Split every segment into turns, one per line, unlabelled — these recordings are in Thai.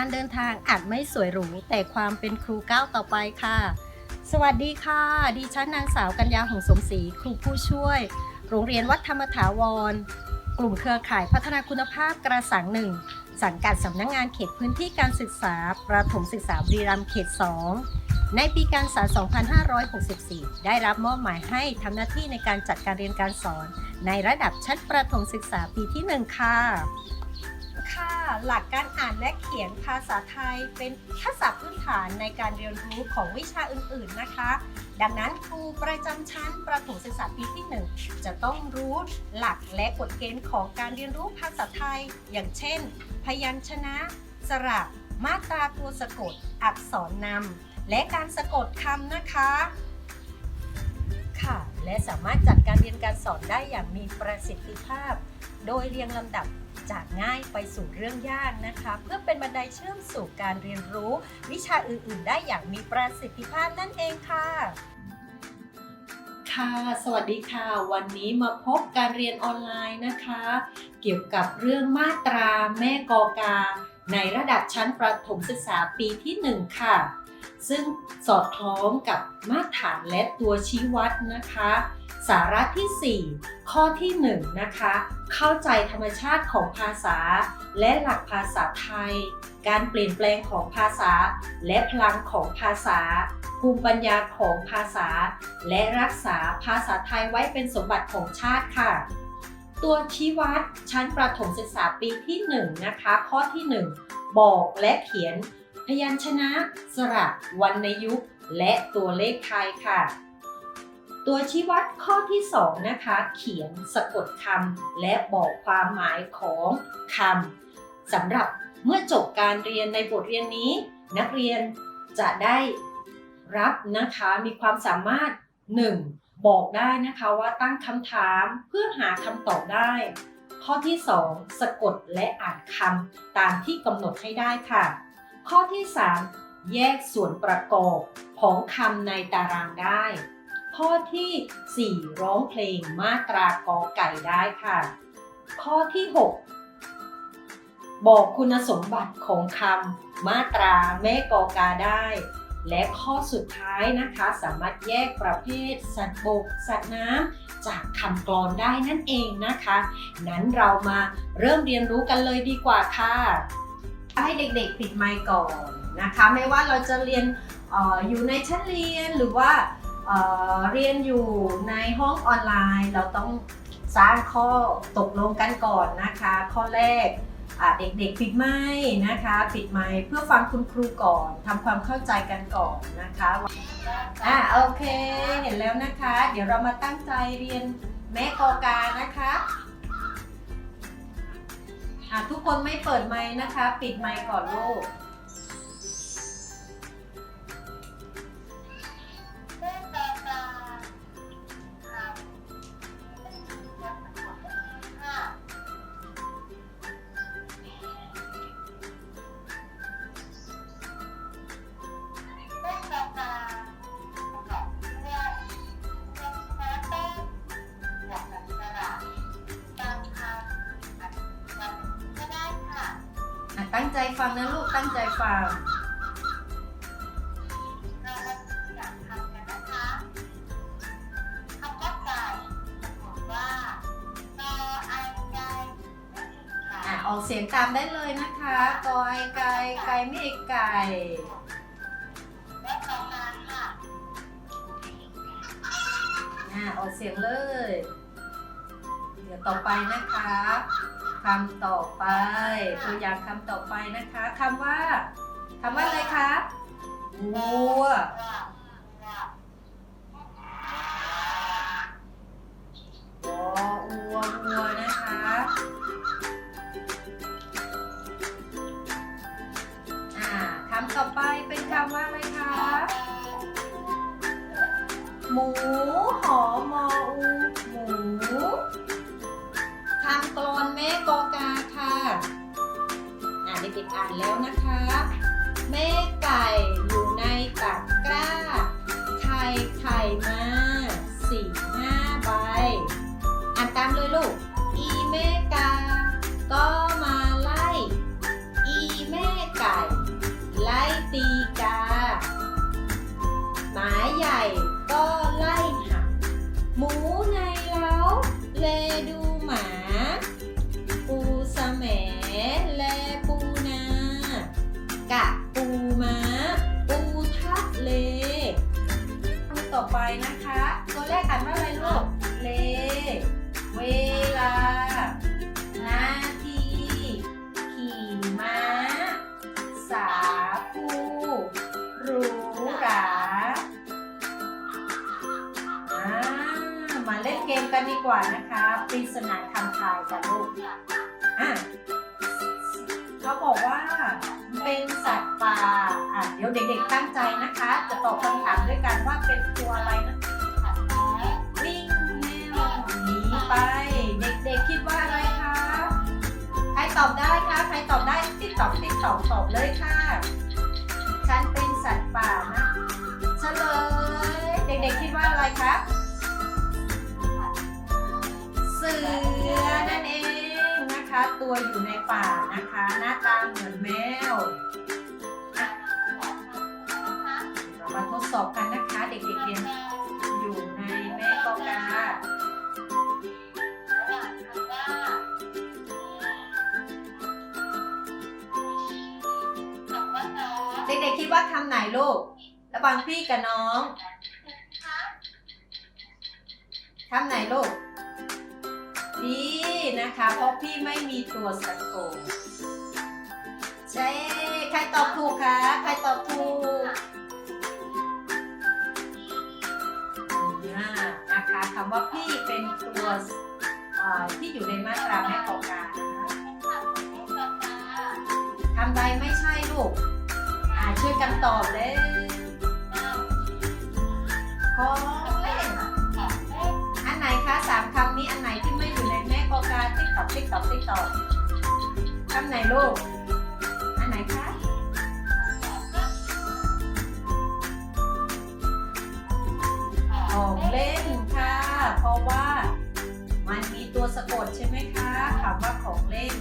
การเดินทางอาจไม่สวยหรูแต่ความเป็นครูก้าวต่อไปค่ะ สวัสดีค่ะ ดิฉันนางสาวกัญญาหงสมศรีครูผู้ช่วย โรงเรียนวัดธรรมถาวร กลุ่มเครือข่ายพัฒนาคุณภาพกระสังหนึ่งสังกัดสำนักงงานเขตพื้นที่การศึกษา ประถมศึกษาบุรีรัมย์เขต 2 ในปีการศึกษา 2564 ได้รับมอบหมายให้ทำหน้าที่ในการจัดการเรียนการสอน ในระดับชั้นประถมศึกษาปีที่ 1 ค่ะค่ะ หลักการอ่านและเขียนภาษาไทยเป็นทักษะพื้นฐานในการเรียนรู้ของวิชาอื่นๆนะคะ ดังนั้นครูประจำชั้นประถมศึกษาปีที่ 1 จะต้องรู้หลักและกฎเกณฑ์ของการเรียนรู้ภาษาไทย อย่างเช่น พยัญชนะ สระ มาตราตัวสะกด อักษรนำ และการสะกดคำนะคะค่ะและสามารถจัดการเรียนการสอนได้อย่างมีประสิทธิภาพ โดยเรียงลำดับ จากง่ายไปสู่เรื่องยากนะคะ เพื่อเป็นบันไดเชื่อมสู่การเรียนรู้ วิชาอื่น ๆ ได้อย่างมีประสิทธิภาพนั่นเองค่ะ ค่ะ สวัสดีค่ะ วันนี้มาพบการเรียนออนไลน์นะคะ เกี่ยวกับเรื่องมาตราแม่กอกา ในระดับชั้นประถมศึกษาปีที่ 1 ค่ะ ซึ่งสอดคล้องกับมาตรฐานและตัวชี้วัดนะคะ สาระที่ 4 ข้อที่1นะคะเข้าใจธรรมชาติของภาษา และหลักภาษาไทย การเปลี่ยนแปลงของภาษา และพลังของภาษา ภูมิปัญญาของภาษา และรักษาภาษาไทยไว้เป็นสมบัติของชาติค่ะ ตัวชี้วัดชั้นประถมศึกษาปีที่1นะคะข้อที่ 1 บอกและเขียน พยัญชนะ สระวรรณยุกต์และตัวเลขไทยค่ะ ตัวชี้วัดข้อที่ 2 นะคะ เขียนสะกดคำและบอกความหมายของคำสำหรับเมื่อจบการเรียนในบทเรียนนี้ นักเรียนจะได้รับนะคะมีความสามารถ 1. บอกได้นะคะว่าตั้งคำถามเพื่อหาคำตอบได้ ข้อที่ 2 สะกดและอ่านคำตามที่กำหนดให้ได้ค่ะ ข้อที่ 3 แยกส่วนประกอบของคำในตารางได้ ข้อที่ 4 ร้องเพลงมาตรากอไก่ได้ค่ะ ข้อที่ 6 บอกคุณสมบัติของคำมาตราแม่กอกาได้ และข้อสุดท้ายนะคะสามารถแยกประเภท สัตว์บก สัตว์น้ำจากคำกลอนได้นั่นเองนะคะ นั้นเรามาเริ่มเรียนรู้กันเลยดีกว่าค่ะ ให้เด็กๆปิดไมค์ก่อนนะคะ ไม่ว่าเราจะเรียนอออยู่ในชั้นเรียนหรือว่า เเรียนอยู่ในห้องออนไลน์ เราต้องสร้างข้อตกลงกันก่อนนะคะ ข้อแรกเด็กๆปิดไมค์นะคะปิดไมค์เพื่อฟังคุณครูก่อนทำความเข้าใจกันก่อนนะคะอะโอเคเห็นแล้วนะคะ เดี๋ยวเรามาตั้งใจเรียนแม่กอกานะคะอะทุกคนไม่เปิดไมค์นะคะ ปิดไมค์ก่อนลูก ตั้งใจฟังนะลูกตั้งใจฟังอะออกเสียงตามได้เลยนะคะกอยไก่ไก่ไม่เอกไก่อะออกเสียงเลย เดี๋ยวต่อไปนะคะ คำต่อไปตัวอย่างคำต่อไปนะคะคำว่าคำว่าอะไรคะวัววอัววัวนะคะอ่าคำต่อไปเป็นคำว่าอะไรคะ หมูหอมออู ด็กอ่านแล้วนะคะ แม่ไก่อยู่ในตะกกร้า ไข่ไข่มาสี่ห้าใบ อ่านตามเลยลูก อีแม่กา ก็มาไล่ อีแม่ไก่ ไล่ตีกา หมาใหญ่ก็ไล่หัก หมูในเล้าเลดู เวลา นาที ขี่ม้า สาคูรูหราอามาเล่นเกมกันดีกว่านะคะปริศนาคำทายกันลูกอะเขาบอกว่าเป็นสัตว์ป่าอะเดี๋ยวเด็กๆตั้งใจนะคะ จะตอบคำถามด้วยกันว่าเป็นตัวอะไร ตอบได้คะใครตอบได้ติ๊กตอบติ๊กตอบตอบเลยค่ะ ฉันเป็นสัตว์ป่านะเฉลย เด็กๆคิดว่าอะไรคะเสือนั่นเองนะคะ ตัวอยู่ในป่านะคะ หน้าตาเหมือนแมวอะเรามาทดสอบกันนะคะ เด็กๆเรียนอยู่ใน ว่าคำไหนลูก ระหว่างพี่กับน้องคำไหนลูกดีนะคะ เพราะพี่ไม่มีตัวสะกดใช่ใครตอบถูกคะใครตอบถูกอ่นะคะคำว่าพี่เป็นตัวที่อยู่ในมาตราแม่กอกานะคำใดไม่ใช่ลูก ตอบเลยของเล่นอันไหนคะสามคำนี้อันไหนที่ไม่อยู่ในแม่กอกาติ๊กตอกติ๊กตอกติ๊กตอกคำไหนลูก อันไหนคะของเล่นค่ะ เพราะว่ามันมีตัวสะกดใช่ไหมคะคำว่าของเล่น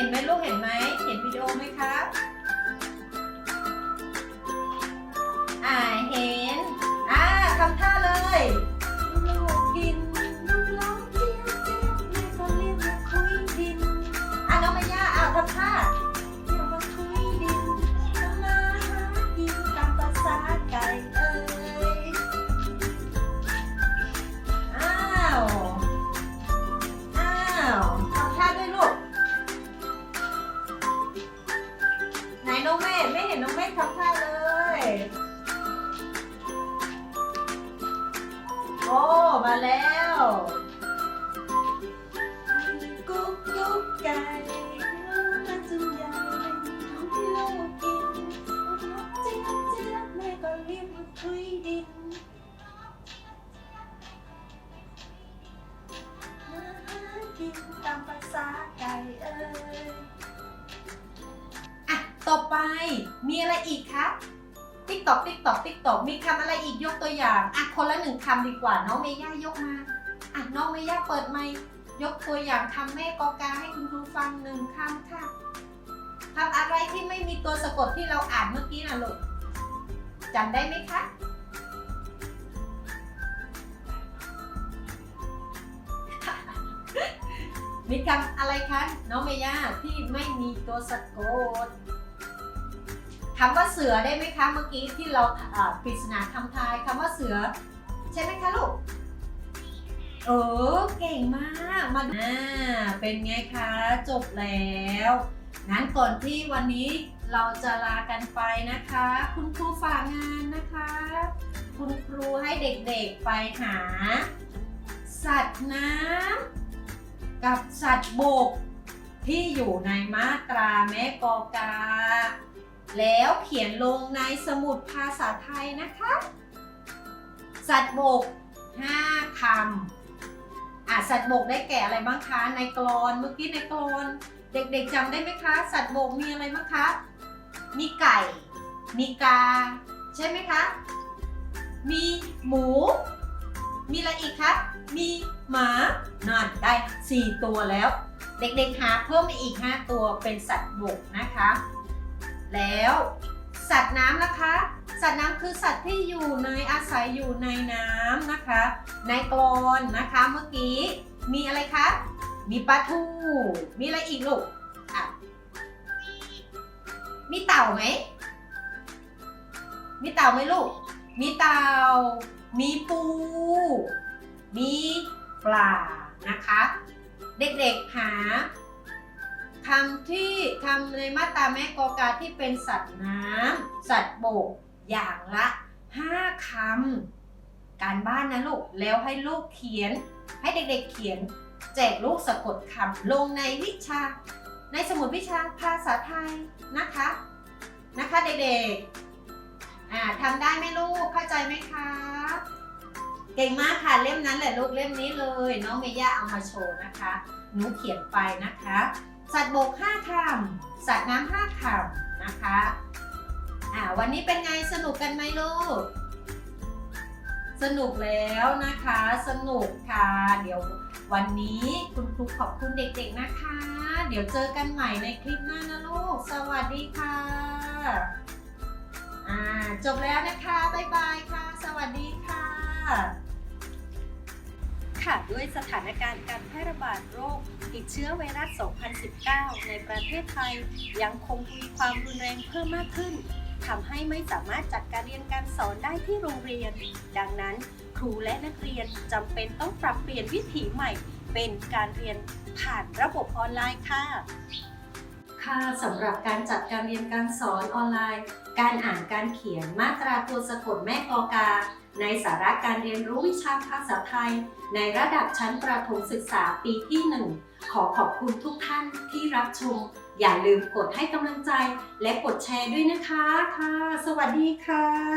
เห็นไหมลูกเห็นไหมเห็นวิดีโอไหมครับ มาแล้วกุ๊กกุ๊กไก่น่าจะใหญ่ของที่เรากินเจี๊ยบเจี๊ยบแม่ก็รียกมาคุยดินมาหากินตามภาษาไก่เอ้ยอะต่อไปมีอะไรอีกคะ ติ๊กตอกติ๊กตอกติ๊กตอกมีคำอะไรอีกยกตัวอย่างอะคนละหนึ่งคำดีกว่าน้องเมย่ายกมาอะน้องเมย่าเปิดไมค์ยกตัวอย่างคำแม่กอกาให้คุณครูฟังหนึ่งคำค่ะคำอะไรที่ไม่มีตัวสะกดที่เราอ่านเมื่อกี้นะลูกจำได้ไหมคะมีคำอะไรคะน้องเมย่าที่ไม่มีตัวสะกด คำว่าเสือได้ไหมคะเมื่อกี้ที่เราปริศนาคำทายคำว่าเสือ ใช่ไหมคะลูกเออเก่งมากมันอ่าเป็นไงคะจบแล้วงั้นก่อนที่วันนี้เราจะลากันไปนะคะ คุณครูฝากงานนะคะ คุณครูให้เด็กๆไปหา สัตว์น้ำกับสัตว์บกที่อยู่ในมาตราแม่กอกา แล้วเขียนลงในสมุดภาษาไทยนะคะ สัตว์บก 5 คำอะสัตว์บกได้แก่อะไรบ้างคะ ในกรอนเมื่อกี้ในกรอนเด็กๆจำได้ไหมคะ สัตว์บกมีอะไรบ้างคะ มีไก่ มีกา ใช่ไหมคะ มีหมู มีอะไรอีกคะ มีหมานั่นได้ 4 ตัวแล้ว เด็กๆหาเพิ่มมาอีก 5 ตัวเป็นสัตว์บกนะคะ แล้ว สัตว์น้ำนะคะ สัตว์น้ำคือสัตว์ที่อยู่ในอาศัยอยู่ในน้ำนะคะ ในกรอนนะคะเมื่อกี้มีอะไรคะ มีปลาทู มีอะไรอีกลูกอะมีเต่าไหม มีเต่าไหมลูก มีเต่า มีปู มีปลานะคะ เด็กๆหา คำที่คำในมาตราแม่กอกาที่เป็นสัตว์น้ำสัตว์บก อย่างละ5คำการบ้านนะลูก แล้วให้ลูกเขียน ให้เด็กๆเขียน แจกลูกสะกดคำลงในวิชา ในสมุดวิชาภาษาไทยนะคะ นะคะเด็กๆอ่าทำได้ไหมลูกเข้าใจไหมคะเก่งมากค่ะเล่มนั้นแหละลูกเล่มนี้เลย น้องเมย่าเอามาโชว์นะคะหนูเขียนไปนะคะ สัตว์บก5คำสัตว์น้ำ5คำนะคะอ่าวันนี้เป็นไงสนุกกันไหมลูก สนุกแล้วนะคะ สนุกค่ะ เดี๋ยววันนี้คุณครูขอบคุณเด็กๆนะคะ เดี๋ยวเจอกันใหม่ในคลิปหน้านะลูก สวัสดีค่ะอ่าจบแล้วนะคะ บ๊ายบายค่ะ สวัสดีค่ะ
ค่ะด้วยสถานการณ์การแพร่ระบาดโรค ติดเชื้อไวรัส 2019 ในประเทศไทย ยังคงทวีความรุนแรงเพิ่มมากขึ้นทำให้ไม่สามารถจัดการเรียนการสอนได้ที่โรงเรียน ดังนั้น ครูและนักเรียนจำเป็นต้องปรับเปลี่ยนวิถีใหม่ เป็นการเรียนผ่านระบบออนไลน์ค่ะ
ค่ะสำหรับการจัดการเรียนการสอนออนไลน์ การอ่านการเขียนมาตราตัวสะกดแม่กอกา ในสาระการเรียนรู้วิชาภาษาไทย ในระดับชั้นประถมศึกษาปีที่ 1 ขอขอบคุณทุกท่านที่รับชม อย่าลืมกดให้กำลังใจและกดแชร์ด้วยนะคะค่ะ สวัสดีค่ะ